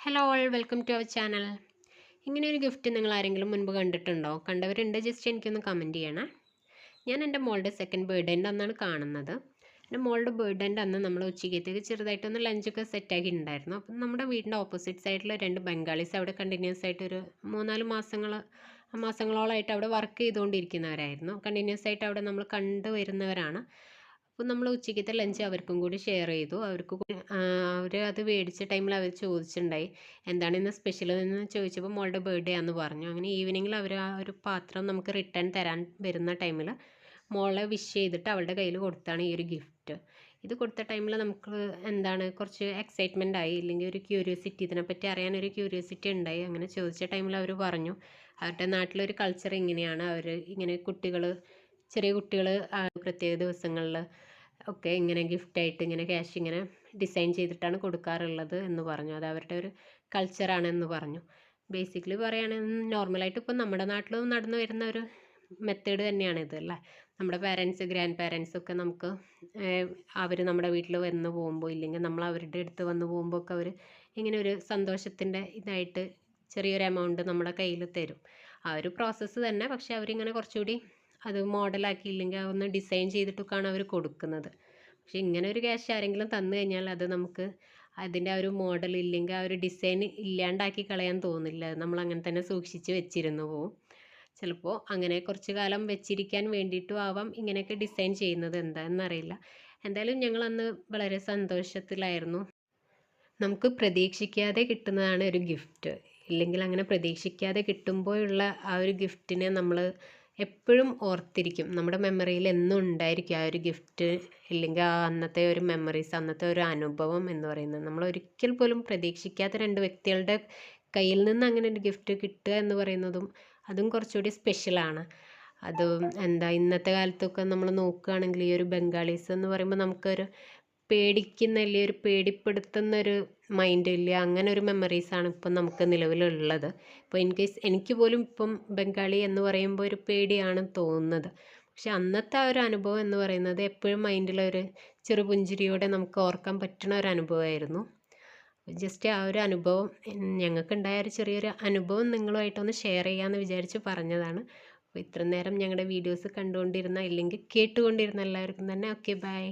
Hello all welcome to our channel ഇങ്ങനെ ഒരു gift നിങ്ങൾ ആരെങ്കിലും മുൻപ് കണ്ടിട്ടുണ്ടോ? കണ്ടവരുണ്ട് ജസ്റ്റ് എനിക്കൊന്ന് കമന്റ് ചെയ്യണേ. ഞാൻ എന്റെ മോളുടെ സെക്കൻഡ് ബർത്ത്ഡേന്റെ അന്നാണ് കാണുന്നത്. എന്റെ മോളുടെ ബർത്ത്ഡേന്റെ അന്ന് നമ്മൾ ഉച്ചയ്ക്കത്തേക്ക് ചെറുതായിട്ടൊന്ന് ലഞ്ചൊക്കെ സെറ്റാക്കി ഉണ്ടായിരുന്നു അപ്പം നമ്മുടെ വീടിന്റെ ഓപ്പോസിറ്റ് സൈഡിൽ രണ്ട് ബംഗാളീസ് അവിടെ കണ്ടിന്യൂസ് ആയിട്ട് ഒരു മൂന്നാൽ മാസങ്ങൾ മാസങ്ങളോളമായിട്ട് അവിടെ വർക്ക് ചെയ്തുകൊണ്ടിരിക്കുന്നവരായിരുന്നു. കണ്ടിന്യൂസ് ആയിട്ട് അവിടെ നമ്മൾ കണ്ടു വരുന്നവരാണ് അപ്പോൾ നമ്മൾ ഉച്ചയ്ക്കത്തെ ലഞ്ച് അവർക്കും കൂടി ഷെയർ ചെയ്തു. അവർക്ക് അവർ അത് മേടിച്ച ടൈമിൽ അവർ ചോദിച്ചിട്ടുണ്ടായി എന്താണ് ഇന്ന് സ്പെഷ്യൽ എന്ന് ചോദിച്ചപ്പോൾ മോളുടെ ബർത്ത്ഡേ ആണെന്ന് പറഞ്ഞു. അങ്ങനെ ഈവനിങ്ങിൽ അവർ ആ ഒരു പാത്രം നമുക്ക് റിട്ടേൺ തരാൻ വരുന്ന ടൈമിൽ മോളെ വിഷ് ചെയ്തിട്ട് അവളുടെ കയ്യിൽ കൊടുത്താണ് ഈ ഒരു ഗിഫ്റ്റ് ഇത് കൊടുത്ത ടൈമിൽ നമുക്ക് എന്താണ് കുറച്ച് എക്സൈറ്റ്മെന്റ് ആയി. ഇല്ലെങ്കിൽ ഒരു ക്യൂരിയോസിറ്റി ഇതിനെപ്പറ്റി അറിയാൻ ഒരു ക്യൂരിയോസിറ്റി ഉണ്ടായി. അങ്ങനെ ചോദിച്ച ടൈമിൽ അവർ പറഞ്ഞു. അവരുടെ നാട്ടിലൊരു കൾച്ചർ ഇങ്ങനെയാണ്. അവർ ഇങ്ങനെ കുട്ടികൾ ചെറിയ കുട്ടികൾ പ്രത്യേക ദിവസങ്ങളിൽ ഒക്കെ ഇങ്ങനെ ഗിഫ്റ്റായിട്ട് ഇങ്ങനെ ക്യാഷ് ഇങ്ങനെ ഡിസൈൻ ചെയ്തിട്ടാണ് കൊടുക്കാറുള്ളത് എന്ന് പറഞ്ഞു. അത് അവരുടെ ഒരു കൾച്ചറാണെന്ന് പറഞ്ഞു. ബേസിക്കലി പറയുകയാണെങ്കിൽ നോർമലായിട്ട് ഇപ്പം നമ്മുടെ നാട്ടിലും നടന്നു വരുന്ന ഒരു മെത്തേഡ് തന്നെയാണ് ഇത് അല്ലേ? നമ്മുടെ പാരൻസ് ഗ്രാൻഡ് പാരൻസ് ഒക്കെ നമുക്ക് അവർ നമ്മുടെ വീട്ടിൽ വന്ന് പോകുമ്പോൾ ഇല്ലെങ്കിൽ നമ്മൾ അവരുടെ അടുത്ത് വന്ന് പോകുമ്പോൾ ഒക്കെ അവർ ഇങ്ങനെ ഒരു സന്തോഷത്തിന്റെ ഇതായിട്ട് ചെറിയൊരു എമൗണ്ട് നമ്മുടെ കയ്യിൽ തരും. ആ ഒരു പ്രോസസ്സ് തന്നെ. പക്ഷേ അവരിങ്ങനെ കുറച്ചുകൂടി അത് മോഡലാക്കിയില്ലെങ്കിൽ അതൊന്ന് ഡിസൈൻ ചെയ്തിട്ടൊക്കെയാണ് അവർ കൊടുക്കുന്നത്. പക്ഷേ ഇങ്ങനെ ഒരു ക്യാഷ് ആരെങ്കിലും തന്നു കഴിഞ്ഞാൽ അത് നമുക്ക് അതിന്റെ ആ ഒരു മോഡൽ ഇല്ലെങ്കിൽ ആ ഒരു ഡിസൈൻ ഇല്ലാണ്ടാക്കി കളയാൻ തോന്നില്ല. നമ്മൾ അങ്ങനെ തന്നെ സൂക്ഷിച്ച് വെച്ചിരുന്നു പോവും. ചിലപ്പോൾ അങ്ങനെ കുറച്ച് കാലം വെച്ചിരിക്കാൻ വേണ്ടിയിട്ടും ആവാം ഇങ്ങനെയൊക്കെ ഡിസൈൻ ചെയ്യുന്നത് എന്താണെന്നറിയില്ല എന്തായാലും ഞങ്ങൾ അന്ന് വളരെ സന്തോഷത്തിലായിരുന്നു. നമുക്ക് പ്രതീക്ഷിക്കാതെ കിട്ടുന്നതാണ് ഒരു ഗിഫ്റ്റ് ഇല്ലെങ്കിൽ അങ്ങനെ പ്രതീക്ഷിക്കാതെ കിട്ടുമ്പോഴുള്ള ആ ഒരു ഗിഫ്റ്റിനെ നമ്മൾ എപ്പോഴും ഓർത്തിരിക്കും. നമ്മുടെ മെമ്മറിയിൽ എന്നും ഉണ്ടായിരിക്കും ആ ഒരു ഗിഫ്റ്റ് ഇല്ലെങ്കിൽ ആ അന്നത്തെ ഒരു മെമ്മറീസ് അന്നത്തെ ഒരു അനുഭവം എന്ന് പറയുന്നത്. നമ്മൾ ഒരിക്കൽ പോലും പ്രതീക്ഷിക്കാത്ത രണ്ട് വ്യക്തികളുടെ കയ്യിൽ നിന്ന് അങ്ങനെ ഒരു ഗിഫ്റ്റ് കിട്ടുക എന്ന് പറയുന്നതും അതും കുറച്ചുകൂടി സ്പെഷ്യലാണ് അത് എന്താ ഇന്നത്തെ കാലത്തൊക്കെ നമ്മൾ നോക്കുകയാണെങ്കിൽ ഈ ഒരു ബംഗാളീസ് എന്ന് പറയുമ്പോൾ നമുക്കൊരു പേടിക്കുന്ന അല്ലെങ്കിൽ ഒരു പേടിപ്പെടുത്തുന്ന ഒരു മൈൻഡ് ഇല്ല അങ്ങനെ ഒരു മെമ്മറീസാണ് ഇപ്പം നമുക്ക് നിലവിലുള്ളത്. ഇപ്പോൾ ഇൻ കേസ് എനിക്ക് പോലും ഇപ്പം ബംഗാളി എന്ന് പറയുമ്പോൾ ഒരു പേടിയാണ് തോന്നുന്നത്. പക്ഷെ അന്നത്തെ ആ ഒരു അനുഭവം എന്ന് പറയുന്നത് എപ്പോഴും മൈൻഡിലൊരു ചെറു പുഞ്ചിരിയോടെ നമുക്ക് ഓർക്കാൻ പറ്റുന്ന ഒരു അനുഭവമായിരുന്നു. ജസ്റ്റ് ആ ഒരു അനുഭവം ഞങ്ങൾക്കുണ്ടായ ഒരു ചെറിയൊരു അനുഭവം നിങ്ങളുമായിട്ടൊന്ന് ഷെയർ ചെയ്യാമെന്ന് വിചാരിച്ച് പറഞ്ഞതാണ്. അപ്പോൾ ഇത്ര നേരം ഞങ്ങളുടെ വീഡിയോസ് കണ്ടുകൊണ്ടിരുന്ന ഇല്ലെങ്കിൽ കേട്ടുകൊണ്ടിരുന്ന എല്ലാവർക്കും തന്നെ ഓക്കെ ബൈ.